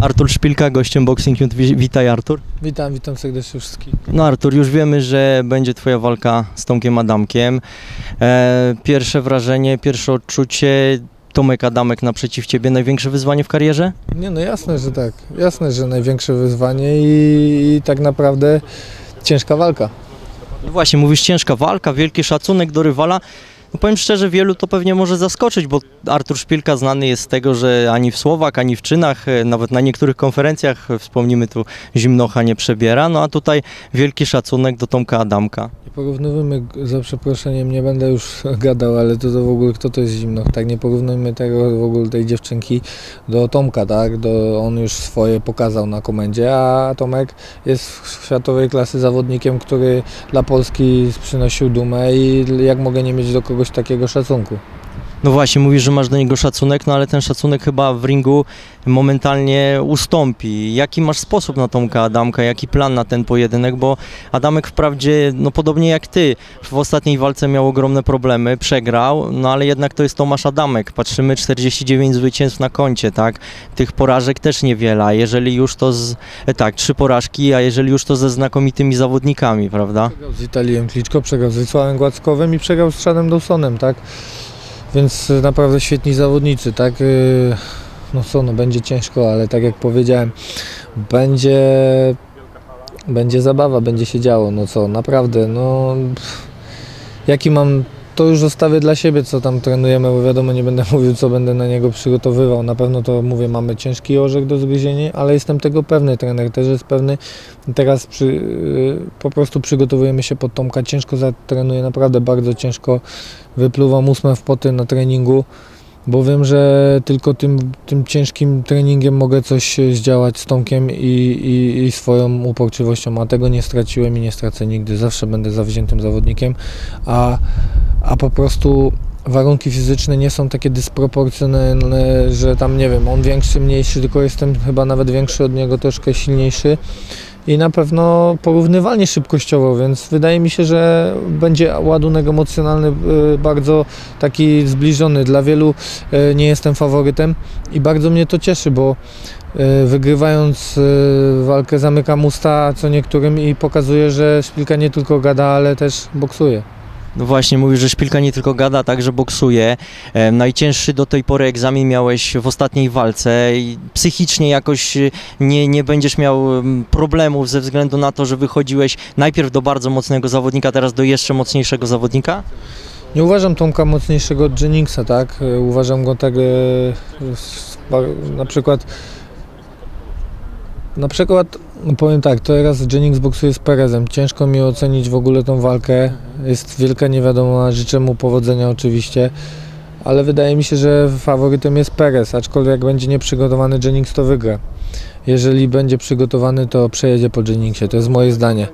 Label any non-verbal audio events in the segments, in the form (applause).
Artur Szpilka, gościem Boxing Youth. Wi- Witaj Artur. Witam, witam serdecznie wszystkich. No Artur, już wiemy, że będzie twoja walka z Tomkiem Adamkiem. E, pierwsze wrażenie, pierwsze odczucie, Tomek Adamek naprzeciw ciebie, największe wyzwanie w karierze? Nie no jasne, że tak. Jasne, że największe wyzwanie i, i tak naprawdę ciężka walka. No właśnie, mówisz ciężka walka, wielki szacunek do rywala. No powiem szczerze, wielu to pewnie może zaskoczyć, bo Artur Szpilka znany jest z tego, że ani w słowach, ani w czynach, e, nawet na niektórych konferencjach, e, wspomnimy tu, zimnocha nie przebiera. No a tutaj wielki szacunek do Tomka Adamka. Porównujmy, za przeproszeniem, nie będę już (laughs) gadał, ale to, to w ogóle kto to jest zimno, tak? Nie porównujmy tego w ogóle tej dziewczynki do Tomka, tak? Do, on już swoje pokazał na komendzie, a Tomek jest światowej klasy zawodnikiem, który dla Polski przynosił dumę i jak mogę nie mieć do kogoś takiego szacunku. No właśnie, mówisz, że masz do niego szacunek, no ale ten szacunek chyba w ringu momentalnie ustąpi. Jaki masz sposób na Tomka Adamka, jaki plan na ten pojedynek, bo Adamek wprawdzie, no podobnie jak ty, w ostatniej walce miał ogromne problemy, przegrał, no ale jednak to jest Tomasz Adamek. Patrzymy, 49 zwycięstw na koncie, tak? Tych porażek też niewiele, a jeżeli już to z, tak, trzy porażki, a jeżeli już to ze znakomitymi zawodnikami, prawda? Przegrał z Italią Kliczko, przegrał z Wysławem Głackowem i przegrał z Szanem Dawsonem, tak? Więc y, naprawdę świetni zawodnicy, tak? Y, No co, no będzie ciężko, ale tak jak powiedziałem, będzie, będzie zabawa, będzie się działo, no co, naprawdę, no jaki mam, to już zostawię dla siebie, co tam trenujemy, bo wiadomo, nie będę (laughs) mówił, co będę na niego przygotowywał, na pewno to mówię, mamy ciężki orzech do zgryzienia, ale jestem tego pewny, trener też jest pewny, Teraz przy, y, po prostu przygotowujemy się pod Tomka. Ciężko zatrenuję, naprawdę bardzo ciężko. Wypluwam ósme w poty na treningu, bo wiem, że tylko tym, tym ciężkim treningiem mogę coś zdziałać z Tomkiem i, i, i swoją uporczywością, a tego nie straciłem i nie stracę nigdy. Zawsze będę zawziętym zawodnikiem, a, a po prostu warunki fizyczne nie są takie dysproporcjonalne, że tam nie wiem, on większy, mniejszy, tylko jestem chyba nawet większy od niego, troszkę silniejszy i na pewno porównywalnie szybkościowo, więc wydaje mi się, że będzie ładunek emocjonalny y, bardzo taki zbliżony. Dla wielu y, nie jestem faworytem i bardzo mnie to cieszy, bo y, wygrywając walkę zamykam usta co niektórym i pokazuje, że szpilka nie tylko gada, ale też boksuje. No właśnie, mówisz, że Szpilka nie tylko gada, także boksuje. E, najcięższy do tej pory egzamin miałeś w ostatniej walce i psychicznie jakoś e, nie, nie będziesz miał mm, problemów ze względu na to, że wychodziłeś najpierw do bardzo mocnego zawodnika, teraz do jeszcze mocniejszego zawodnika? Nie uważam Tomka mocniejszego od Jenningsa, tak? E, Uważam go tak e, na przykład na przykład, powiem tak, teraz Jennings boksuje z Perezem. Ciężko mi ocenić w ogóle tą walkę. Jest wielka niewiadoma, życzę mu powodzenia oczywiście. Ale wydaje mi się, że faworytem jest Perez, aczkolwiek jak będzie nieprzygotowany Jennings to wygra. Jeżeli będzie przygotowany, to przejedzie po Jenningsie, to jest moje zdanie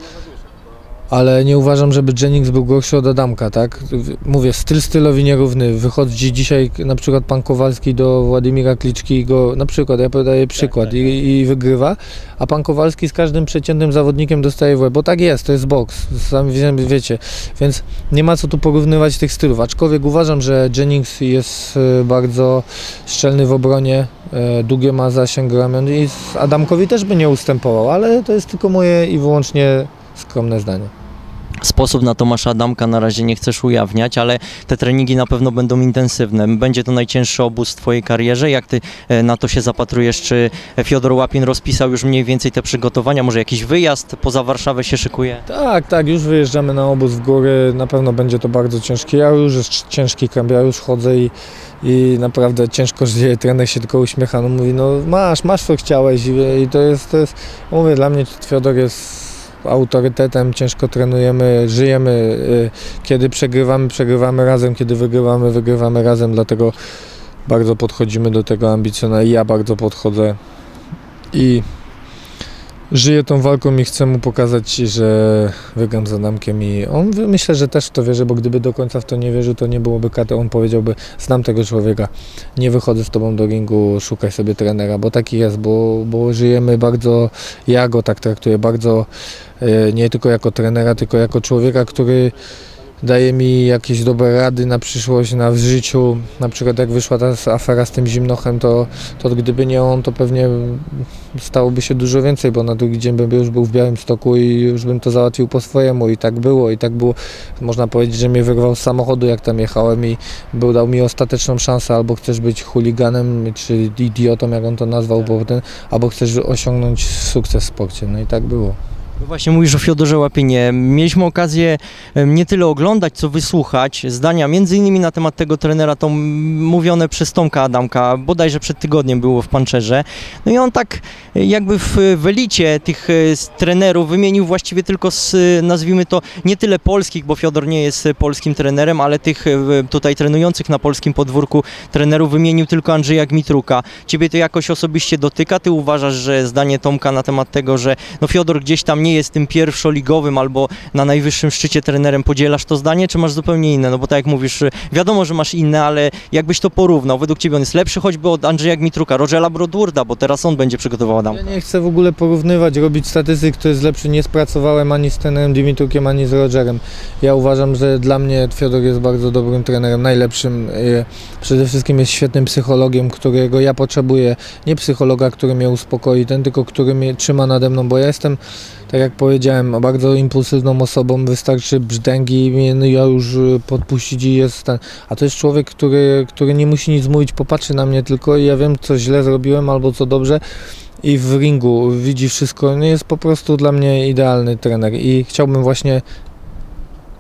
ale nie uważam, żeby Jennings był gorszy od Adamka, tak? Mówię, styl stylowi nierówny. Wychodzi dzisiaj na przykład pan Kowalski do Władimira Kliczki i go, na przykład, ja podaję przykład, i, i wygrywa, a pan Kowalski z każdym przeciętnym zawodnikiem dostaje w łeb, bo tak jest, to jest boks, sami wie- wiecie, więc nie ma co tu porównywać tych stylów, aczkolwiek uważam, że Jennings jest e, bardzo szczelny w obronie, e, długie ma zasięg ramion i Adamkowi też by nie ustępował, ale to jest tylko moje i wyłącznie skromne zdanie. Sposób na Tomasza Adamka na razie nie chcesz ujawniać, ale te treningi na pewno będą intensywne. Będzie to najcięższy obóz w Twojej karierze. Jak Ty e, na to się zapatrujesz? Czy Fiodor Łapin rozpisał już mniej więcej te przygotowania? Może jakiś wyjazd poza Warszawę się szykuje? Tak, tak, już wyjeżdżamy na obóz w góry, na pewno będzie to bardzo ciężkie. Ja już jest ciężki kręg, ja już chodzę i, i naprawdę ciężko żyję. Trener się tylko uśmiecha, no mówi, no masz, masz co chciałeś i, i to jest, to jest, mówię, dla mnie Fiodor jest autorytetem, ciężko trenujemy, żyjemy, y, kiedy przegrywamy, przegrywamy razem, kiedy wygrywamy, wygrywamy razem, dlatego bardzo podchodzimy do tego ambicjonalnie, ja bardzo podchodzę i żyję tą walką i chcę mu pokazać, że wygram z Adamkiem i on myślę, że też w to wierzy, bo gdyby do końca w to nie wierzył, to nie byłoby katy. On powiedziałby, znam tego człowieka, nie wychodzę z tobą do ringu, szukaj sobie trenera, bo taki jest, bo, bo żyjemy bardzo, ja go tak traktuję, bardzo e, nie tylko jako trenera, tylko jako człowieka, który daje mi jakieś dobre rady na przyszłość, na w życiu. Na przykład jak wyszła ta afera z tym zimnochem, to, to gdyby nie on, to pewnie stałoby się dużo więcej, bo na drugi dzień bym już był w Białymstoku i już bym to załatwił po swojemu i tak było i tak było. Można powiedzieć, że mnie wyrwał z samochodu jak tam jechałem i był, dał mi ostateczną szansę, albo chcesz być chuliganem, czy idiotą, jak on to nazwał, bo ten, albo chcesz osiągnąć sukces w sporcie. No i tak było. Właśnie mówisz o Fiodorze Łapinie. Mieliśmy okazję nie tyle oglądać, co wysłuchać zdania między innymi na temat tego trenera, to mówione przez Tomka Adamka, bodajże przed tygodniem było w Panczerze. No i on tak e, jakby w, w elicie tych e, trenerów wymienił właściwie tylko z, e, nazwijmy to, nie tyle polskich, bo Fiodor nie jest polskim trenerem, ale tych tutaj trenujących na polskim podwórku trenerów wymienił tylko Andrzeja Gmitruka. Ciebie to jakoś osobiście dotyka? Ty uważasz, że zdanie Tomka na temat tego, że no Fiodor gdzieś tam nie jest tym pierwszoligowym albo na najwyższym szczycie trenerem, podzielasz to zdanie, czy masz zupełnie inne? No bo tak jak mówisz, y, wiadomo, że masz inne, ale jakbyś to porównał, według ciebie on jest lepszy choćby od Andrzeja Gmitruka, Rogela Brodurda, bo teraz on będzie przygotował Adamka. Ja nie chcę w ogóle porównywać, robić statystyk, kto jest lepszy. Nie spracowałem ani z trenerem Dimitrukiem, ani z Rogerem. Ja uważam, że dla mnie Fiodor jest bardzo dobrym trenerem, najlepszym. E, Przede wszystkim jest świetnym psychologiem, którego ja potrzebuję. Nie psychologa, który mnie uspokoi, ten tylko, który mnie trzyma nade mną, bo ja jestem, tak jak powiedziałem, bardzo impulsywną osobą. Wystarczy brzdęgi i no, ja już e, podpuścić i jest ten. A to jest człowiek, który, który nie musi nic mówić, popatrzy na mnie tylko i ja wiem, co źle zrobiłem albo co dobrze i w ringu widzi wszystko. No jest po prostu dla mnie idealny trener i chciałbym właśnie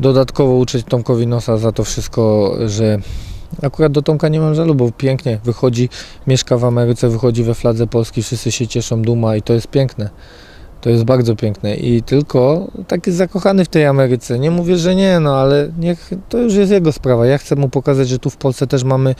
dodatkowo uczyć Tomkowi Nosa za to wszystko, że akurat do Tomka nie mam żalu, bo pięknie wychodzi, mieszka w Ameryce, wychodzi we fladze Polski, wszyscy się cieszą, duma i to jest piękne. To jest bardzo piękne i tylko tak jest zakochany w tej Ameryce. Nie mówię, że nie, no ale niech to już jest jego sprawa. Ja chcę mu pokazać, że tu w Polsce też mamy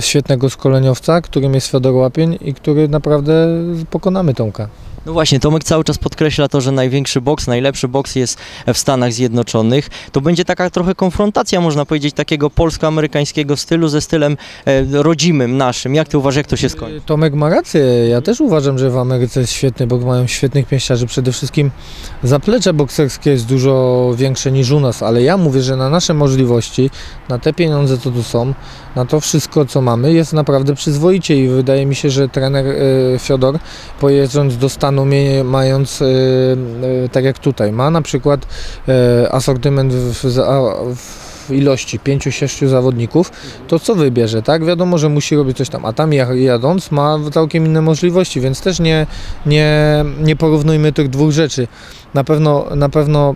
świetnego szkoleniowca, którym jest Fiodor Łapień i który naprawdę pokonamy Tomka. No właśnie, Tomek cały czas podkreśla to, że największy boks, najlepszy boks jest w Stanach Zjednoczonych. To będzie taka trochę konfrontacja, można powiedzieć, takiego polsko-amerykańskiego stylu ze stylem e, rodzimym, naszym. Jak ty uważasz, jak to się skończy? Tomek ma rację. Ja też uważam, że w Ameryce jest świetny, bo mają świetnych pięściarzy. Przede wszystkim zaplecze bokserskie jest dużo większe niż u nas, ale ja mówię, że na nasze możliwości, na te pieniądze, co tu są, na to wszystko, co mamy, jest naprawdę przyzwoicie i wydaje mi się, że trener e, Fiodor, pojeżdżąc do Stanu, mając, e, e, tak jak tutaj, ma na przykład asortyment w, w ilości 5-6 zawodników, to co wybierze, tak? Wiadomo, że musi robić coś tam, a tam ja- jadąc ma całkiem inne możliwości, więc też nie, nie, nie porównujmy tych dwóch rzeczy. Na pewno, na pewno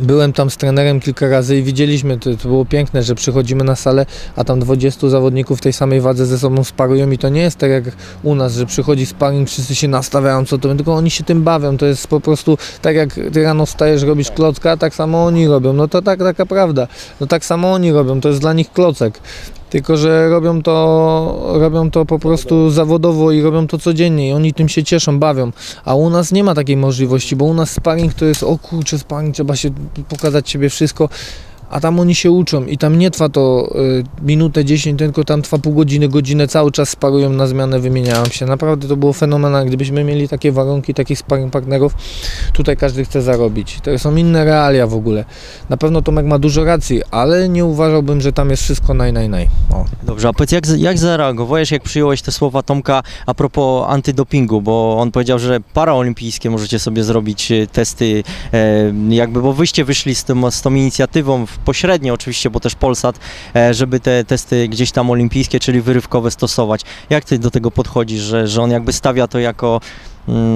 byłem tam z trenerem kilka razy i widzieliśmy, to, to było piękne, że przychodzimy na salę, a tam 20 zawodników tej samej wadze ze sobą sparują i to nie jest tak jak u nas, że przychodzi sparring, wszyscy się nastawiają, co to, tylko oni się tym bawią, to jest po prostu tak jak ty rano wstajesz, robisz klocka, tak samo oni robią, no to tak, taka prawda, no tak samo oni robią, to jest dla nich klocek. Tylko, że robią to, robią to po prostu zawodowo i robią to codziennie i oni tym się cieszą, bawią. A u nas nie ma takiej możliwości, bo u nas sparring to jest, o kurczę, sparring, trzeba się pokazać siebie wszystko, a tam oni się uczą i tam nie trwa to y, minutę, 10, tylko tam trwa pół godziny, godzinę, cały czas sparują na zmianę, wymieniają się. Naprawdę to było fenomenalne. Gdybyśmy mieli takie warunki, takich sparring partnerów, tutaj każdy chce zarobić. To są inne realia w ogóle. Na pewno Tomek ma dużo racji, ale nie uważałbym, że tam jest wszystko naj, naj, naj. O. Dobrze, a powiedz, jak, jak zareagowałeś, jak przyjąłeś te słowa Tomka a propos antydopingu, bo on powiedział, że paraolimpijskie możecie sobie zrobić e, testy, e, jakby, bo wyście wyszli z, tym, z tą inicjatywą w- pośrednio oczywiście, bo też Polsat, e, żeby te testy gdzieś tam olimpijskie, czyli wyrywkowe stosować. Jak ty do tego podchodzisz, że, że on jakby stawia to jako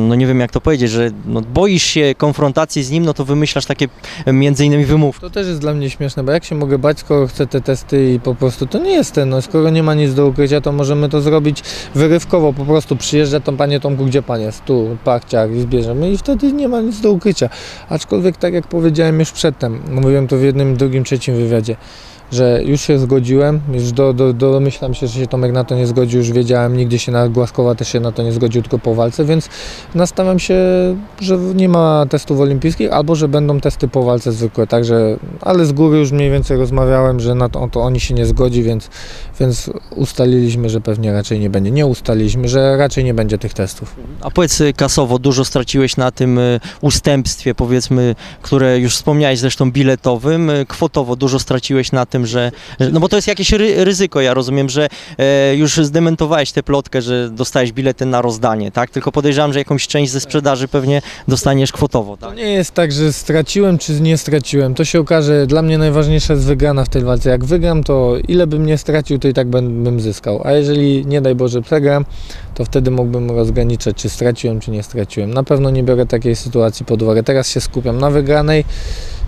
no nie wiem jak to powiedzieć, że no boisz się konfrontacji z nim, no to wymyślasz takie e, między innymi wymówki. To też jest dla mnie śmieszne, bo jak się mogę bać, skoro chcę te testy i po prostu to nie jest ten, no skoro nie ma nic do ukrycia, to możemy to zrobić wyrywkowo, po prostu przyjeżdża tam panie Tomku, gdzie pan jest, tu, i zbierzemy i wtedy nie ma nic do ukrycia. Aczkolwiek tak jak powiedziałem już przedtem, mówiłem to w jednym, drugim, trzecim wywiadzie, że już się zgodziłem, już do, do, domyślam się, że się Tomek na to nie zgodził, już wiedziałem, nigdy się na Głaskowa też się na to nie zgodził, tylko po walce, więc nastawiam się, że nie ma testów olimpijskich, albo że będą testy po walce zwykłe, także, ale z góry już mniej więcej rozmawiałem, że na to, to oni się nie zgodzi, więc, więc ustaliliśmy, że pewnie raczej nie będzie. Nie ustaliliśmy, że raczej nie będzie tych testów. A powiedz y, kasowo, dużo straciłeś na tym y, ustępstwie, powiedzmy, które już wspomniałeś zresztą biletowym, y, kwotowo dużo straciłeś na tym, że, że- no bo to jest jakieś ry, ryzyko, ja rozumiem, że e, już zdementowałeś tę plotkę, że dostałeś bilety na rozdanie, tak? Tylko podejrzewam, że jakąś część ze sprzedaży pewnie dostaniesz kwotowo, To tak? nie jest tak, że straciłem czy nie straciłem. To się okaże. Dla mnie najważniejsza jest wygrana w tej walce. Jak wygram, to ile bym nie stracił, to i tak bym, bym zyskał. A jeżeli nie daj Boże przegram, to wtedy mógłbym rozgraniczać, czy straciłem, czy nie straciłem. Na pewno nie biorę takiej sytuacji pod uwagę. Teraz się skupiam na wygranej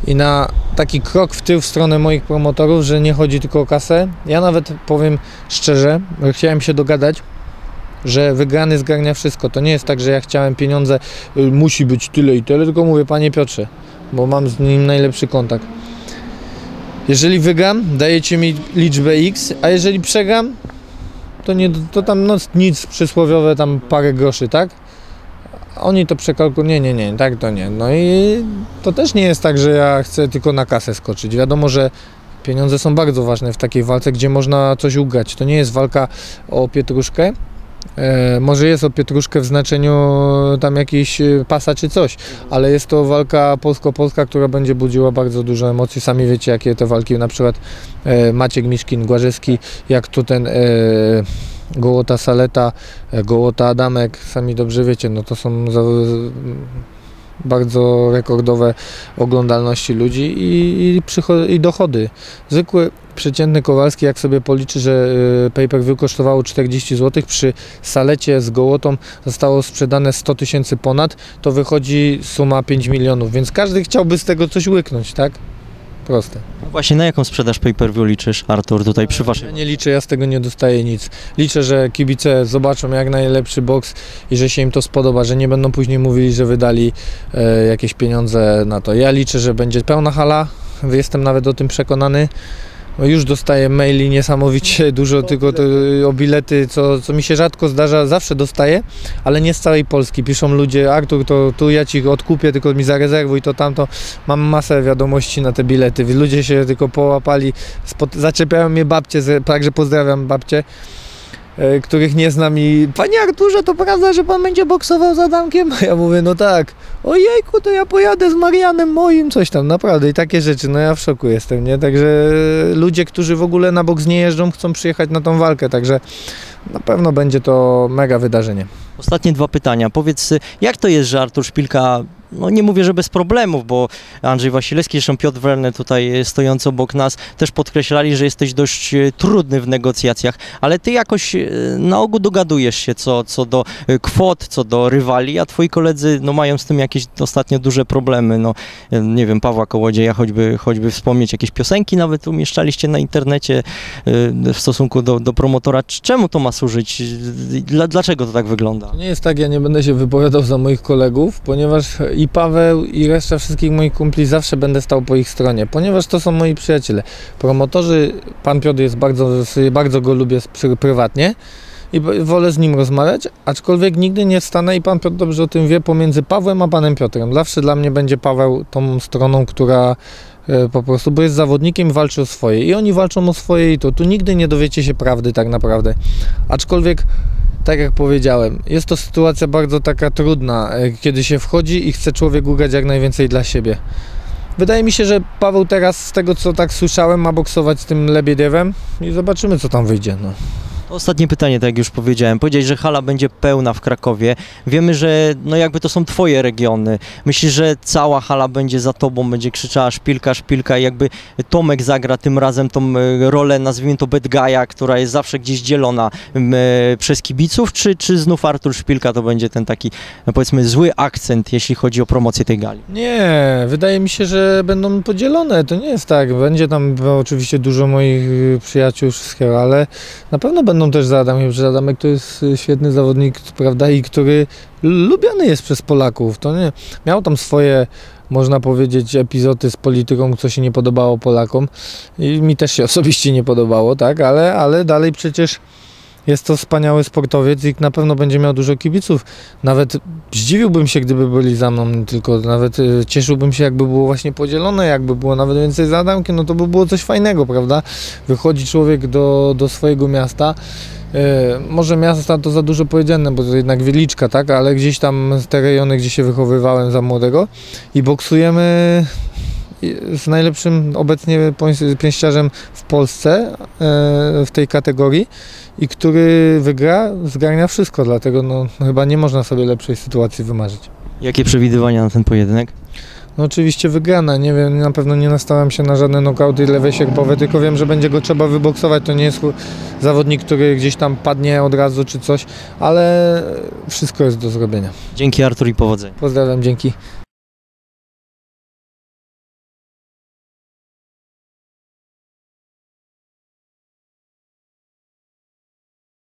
i na taki krok w tył w stronę moich promotorów, że nie chodzi tylko o kasę. Ja nawet powiem szczerze, chciałem się dogadać, że wygrany zgarnia wszystko. To nie jest tak, że ja chciałem pieniądze, y, musi być tyle i tyle, tylko mówię, panie Piotrze, bo mam z nim najlepszy kontakt. Jeżeli wygram, dajecie mi liczbę X, a jeżeli przegram, to, nie, to tam no, nic przysłowiowe, tam parę groszy, tak? Oni to przekalkulują, nie, nie, nie, tak to nie. No i to też nie jest tak, że ja chcę tylko na kasę skoczyć. Wiadomo, że pieniądze są bardzo ważne w takiej walce, gdzie można coś ugrać. To nie jest walka o pietruszkę, E, może jest o pietruszkę w znaczeniu tam jakiejś e, pasa czy coś, ale jest to walka polsko-polska, która będzie budziła bardzo dużo emocji. Sami wiecie, jakie te walki, na przykład e, Maciek Miszkin, Głażewski, jak tu ten e, Gołota Saleta, e, Gołota Adamek, sami dobrze wiecie, no to są bardzo rekordowe oglądalności ludzi i, i, i dochody. Zwykły przeciętny Kowalski, jak sobie policzy, że y, pay-per-view kosztowało 40 zł, przy salecie z gołotą zostało sprzedane 100 tysięcy ponad, to wychodzi suma 5 milionów, więc każdy chciałby z tego coś łyknąć, tak? Proste. No właśnie, na jaką sprzedaż pay-per-view liczysz, Artur, tutaj przy waszej... Ja nie liczę, ja z tego nie dostaję nic. Liczę, że kibice zobaczą jak najlepszy boks i że się im to spodoba, że nie będą później mówili, że wydali e, jakieś pieniądze na to. Ja liczę, że będzie pełna hala, jestem nawet o tym przekonany. No już dostaję maili niesamowicie (laughs) dużo, tylko to, o bilety, co, co mi się rzadko zdarza, zawsze dostaję, ale nie z całej Polski. Piszą ludzie, Artur, to tu ja ci odkupię, tylko mi zarezerwuj to tamto. Mam masę wiadomości na te bilety. Ludzie się tylko połapali, spot- zaczepiają mnie babcie, także pozdrawiam babcie, których nie znam i Panie Arturze, to prawda, że pan będzie boksował z Adamkiem? (laughs) Ja mówię, no tak. Ojejku, to ja pojadę z Marianem moim, coś tam, naprawdę. I takie rzeczy, no ja w szoku jestem, nie? Także ludzie, którzy w ogóle na boks nie jeżdżą, chcą przyjechać na tą walkę, także na pewno będzie to mega wydarzenie. Ostatnie dwa pytania. Powiedz, jak to jest, że Artur Szpilka, no nie mówię, że bez problemów, bo Andrzej Wasilewski, zresztą Piotr Werner tutaj y, stojący obok nas, też podkreślali, że jesteś dość y, trudny w negocjacjach, ale ty jakoś y, na ogół dogadujesz się co, co do kwot, co do rywali, a twoi koledzy no, mają z tym jakieś ostatnio duże problemy. No, nie wiem, Pawła Kołodzieja, choćby, choćby wspomnieć, jakieś piosenki nawet umieszczaliście na internecie w stosunku do, do promotora. Cz- Czemu to ma służyć? Dla, dlaczego to tak wygląda? To nie jest tak, ja nie będę się wypowiadał za moich kolegów, ponieważ i Paweł, i reszta wszystkich moich kumpli zawsze będę stał po ich stronie, ponieważ to są moi przyjaciele. Promotorzy, pan Piotr jest bardzo, bardzo go lubię prywatnie i wolę z nim rozmawiać, aczkolwiek nigdy nie stanę i pan Piotr dobrze o tym wie, pomiędzy Pawłem a panem Piotrem. Zawsze dla mnie będzie Paweł tą stroną, która po prostu, bo jest zawodnikiem, walczy o swoje i oni walczą o swoje i to tu nigdy nie dowiecie się prawdy tak naprawdę. Aczkolwiek tak jak powiedziałem, jest to sytuacja bardzo taka trudna, e, kiedy się wchodzi i chce człowiek ugrać jak najwięcej dla siebie. Wydaje mi się, że Paweł teraz, z tego co tak słyszałem, ma boksować z tym Lebiediewem i zobaczymy co tam wyjdzie. No. Ostatnie pytanie, tak jak już powiedziałem. Powiedziałeś, że hala będzie pełna w Krakowie. Wiemy, że no jakby to są twoje regiony. Myślisz, że cała hala będzie za tobą, będzie krzyczała szpilka, szpilka i jakby Tomek zagra tym razem tą e, rolę, nazwijmy to bad guy'a, która jest zawsze gdzieś dzielona e, przez kibiców, czy, czy znów Artur Szpilka to będzie ten taki, no powiedzmy, zły akcent, jeśli chodzi o promocję tej gali? Nie, wydaje mi się, że będą podzielone. To nie jest tak. Będzie tam oczywiście dużo moich y, przyjaciół, wszystkiego, ale na pewno będą będą też za Adamkiem, że Adamek to jest y, świetny zawodnik, prawda, i który lubiany jest przez Polaków. To nie, miał tam swoje, można powiedzieć, epizody z polityką, co się nie podobało Polakom i mi też się (laughs) osobiście nie podobało, tak, ale, ale dalej przecież jest to wspaniały sportowiec i na pewno będzie miał dużo kibiców. Nawet zdziwiłbym się, gdyby byli za mną, tylko nawet y, cieszyłbym się, jakby było właśnie podzielone, jakby było nawet więcej za no to by było coś fajnego, prawda? Wychodzi człowiek do, do swojego miasta, y, może miasta to za dużo powiedziane, bo to jednak Wieliczka, tak? Ale gdzieś tam te rejony, gdzie się wychowywałem za młodego i boksujemy z najlepszym obecnie pięściarzem w Polsce y, w tej kategorii i który wygra, zgarnia wszystko, dlatego no, chyba nie można sobie lepszej sytuacji wymarzyć. Jakie przewidywania na ten pojedynek? No oczywiście wygrana, nie wiem, na pewno nie nastałem się na żadne nokauty lewe sierpowe, tylko wiem, że będzie go trzeba wyboksować, to nie jest zawodnik, który gdzieś tam padnie od razu czy coś, ale wszystko jest do zrobienia. Dzięki Artur i powodzenia. Pozdrawiam, dzięki.